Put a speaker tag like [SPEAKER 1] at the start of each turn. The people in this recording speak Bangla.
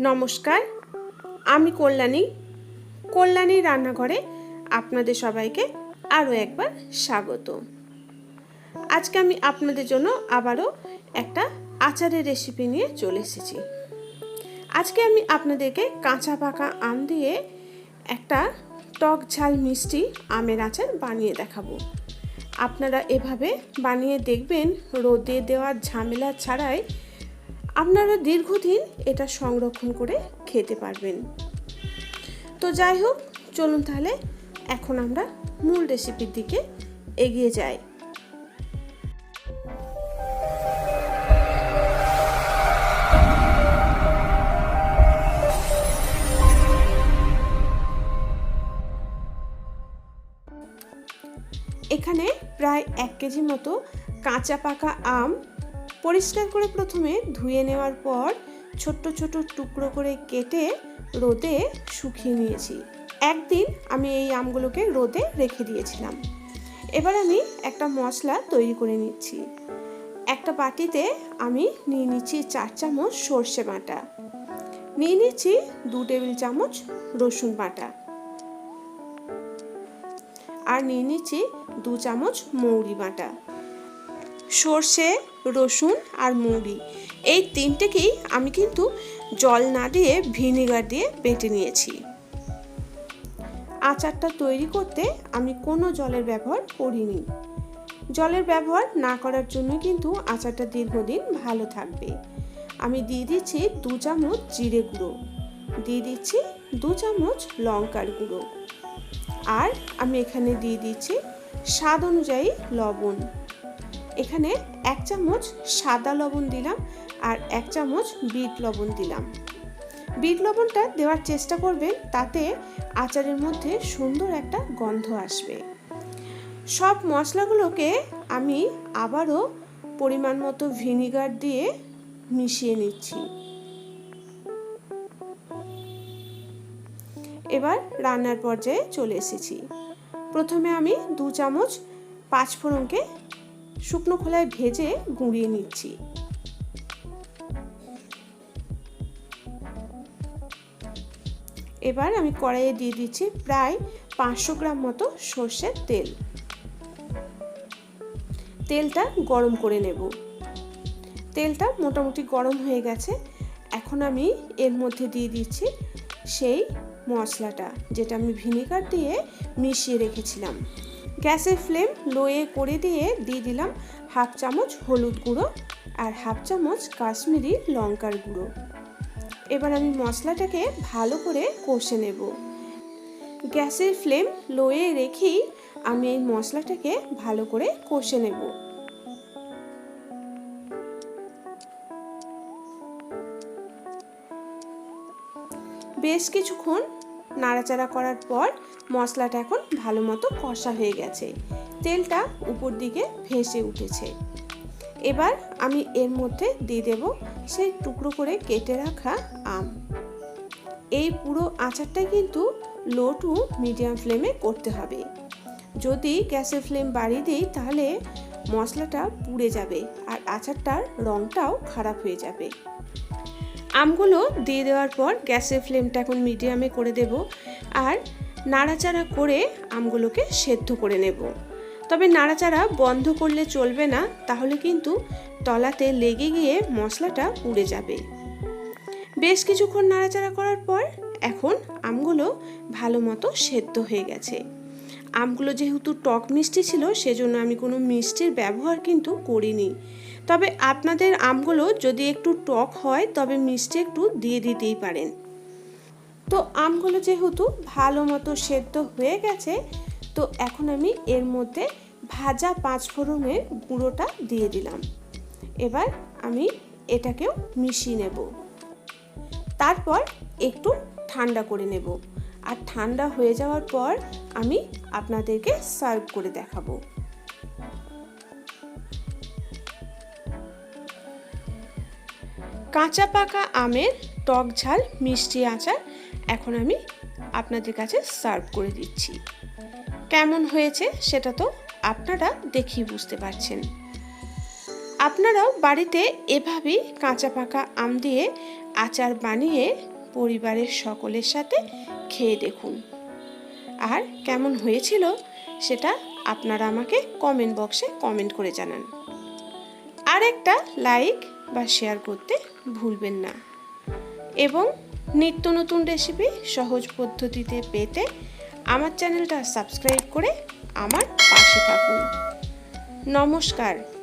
[SPEAKER 1] নমস্কার, আমি কল্যাণী। কল্যাণী রান্নাঘরে আপনাদের সবাইকে আরও একবার স্বাগত। আজকে আমি আপনাদের জন্য আবারও একটা আচারের রেসিপি নিয়ে চলে এসেছি। আজকে আমি আপনাদেরকে কাঁচা পাকা আম দিয়ে একটা টক ঝাল মিষ্টি আমের আচার বানিয়ে দেখাবো। আপনারা এভাবে বানিয়ে দেখবেন, রোদে দেওয়ার ঝামেলা ছাড়াই আপনারা দীর্ঘদিন এটা সংরক্ষণ করে খেতে পারবেন। তো যাই হোক, চলুন তাহলে এখন আমরা মূল রেসিপির দিকে এগিয়ে যাই। এখানে প্রায় এক কেজি মতো কাঁচা পাকা আম পরিষ্কার করে প্রথমে ধুয়ে নেওয়ার পর ছোট্ট ছোট টুকরো করে কেটে রোদে শুকিয়ে নিয়েছি। একদিন আমি এই আমগুলোকে রোদে রেখে দিয়েছিলাম। এবার আমি একটা মশলা তৈরি করে নিচ্ছি। একটা বাটিতে আমি নিয়ে নিচ্ছি চার চামচ সর্ষে বাটা। নিয়ে নিচ্ছি দু টেবিল চামচ রসুন বাটা। আর নিয়ে নিচ্ছি দু চামচ মৌরি বাটা। সর্ষে, রসুন আর মুড়ি। এই তিনটেকেই আমি কিন্তু জল না দিয়ে ভিনেগার দিয়ে বেটে নিয়েছি। আচারটা তৈরি করতে আমি কোনো জলের ব্যবহার করিনি। জলের ব্যবহার না করার জন্য কিন্তু আচারটা দীর্ঘদিন ভালো থাকবে। আমি দিয়ে দিচ্ছি দু চামচ জিরে গুঁড়ো। দিয়ে দিচ্ছি দু চামচ লঙ্কার গুঁড়ো। আর আমি এখানে দিয়ে দিচ্ছি স্বাদ অনুযায়ী লবণ। এখানে এক চামচ সাদা লবণ দিলাম আর এক চামচ বিট লবণ দিলাম। বিট লবণটা দেওয়ার চেষ্টা করবেন, তাতে আচারের মধ্যে সুন্দর একটা গন্ধ আসবে। সব মশলাগুলোকে আমি আবারও পরিমাণ মতো ভিনিগার দিয়ে মিশিয়ে নিচ্ছি। এবার রান্নার পর্যায়ে চলে এসেছি। প্রথমে আমি দু চামচ পাঁচফোড়নকে শুকনো খোলায় ভেজে গুঁড়িয়ে নিচ্ছি। এবার আমি কড়াইয়ে দিয়ে দিচ্ছি প্রায় পাঁচশো গ্রাম মতো সর্ষের তেল। তেলটা গরম করে নেব। তেলটা মোটামুটি গরম হয়ে গেছে। এখন আমি এর মধ্যে দিয়ে দিচ্ছি সেই মশলাটা, যেটা আমি ভিনেগার দিয়ে মিশিয়ে রেখেছিলাম। গ্যাসের ফ্লেম লোয়ে করে দিয়ে দিয়ে দিলাম হাফ চামচ হলুদ গুঁড়ো আর হাফ চামচ কাশ্মীরি লঙ্কার গুঁড়ো। এবার আমি মশলাটাকে ভালো করে কষে নেব। গ্যাসের ফ্লেম লোয়ে রেখেই আমি এই মশলাটাকে ভালো করে কষে নেব। বেশ কিছুক্ষণ নাড়াচাড়া করার পর মশলাটা এখন ভালো মতো কষা হয়ে গেছে। তেলটা উপর দিকে ভেসে উঠেছে। এবার আমি এর মধ্যে দিয়ে দেব সেই টুকরো করে কেটে রাখা আম। এই পুরো আচারটা কিন্তু লো টু মিডিয়াম ফ্লেমে করতে হবে। যদি গ্যাসের ফ্লেম বাড়িয়ে দিই, তাহলে মশলাটা পুড়ে যাবে আর আচারটার রঙটাও খারাপ হয়ে যাবে। আমগুলো দিয়ে দেওয়ার পর গ্যাসের ফ্লেমটা এখন মিডিয়ামে করে দেব আর নাড়াচাড়া করে আমগুলোকে সেদ্ধ করে নেব। তবে নাড়াচাড়া বন্ধ করলে চলবে না, তাহলে কিন্তু তলাতে লেগে গিয়ে মশলাটা পুড়ে যাবে। বেশ কিছুক্ষণ নাড়াচাড়া করার পর এখন আমগুলো ভালো মতো সেদ্ধ হয়ে গেছে। আমগুলো যেহেতু টক মিষ্টি ছিল, সেজন্য আমি কোনো মিষ্টির ব্যবহার কিন্তু করিনি। তবে আপনাদের আমগুলো যদি একটু টক হয়, তবে মিষ্টি একটু দিয়ে দিতেই পারেন। তো আমগুলো যেহেতু ভালো মতো সেদ্ধ হয়ে গেছে, তো এখন আমি এর মধ্যে ভাজা পাঁচফোড়নের গুঁড়োটা দিয়ে দিলাম। এবার আমি এটাকেও মিশিয়ে নেব। তারপর একটু ঠান্ডা করে নেব। আর ঠান্ডা হয়ে যাওয়ার পর আমি আপনাদেরকে সার্ভ করে দেখাবো। কাঁচা পাকা আমের টক ঝাল, মিষ্টি আচার এখন আমি আপনাদের কাছে সার্ভ করে দিচ্ছি। কেমন হয়েছে সেটা তো আপনারা দেখেই বুঝতে পারছেন। আপনারাও বাড়িতে এভাবেই কাঁচা পাকা আম দিয়ে আচার বানিয়ে পরিবারের সকলের সাথে খেয়ে দেখুন। আর কেমন হয়েছিল সেটা আপনারা আমাকে কমেন্ট বক্সে কমেন্ট করে জানান। আর একটা লাইক বা শেয়ার করতে ভুলবেন না। এবং নিত্য নতুন রেসিপি সহজ পদ্ধতিতে পেতে আমার চ্যানেলটা সাবস্ক্রাইব করে আমার পাশে থাকুন। নমস্কার।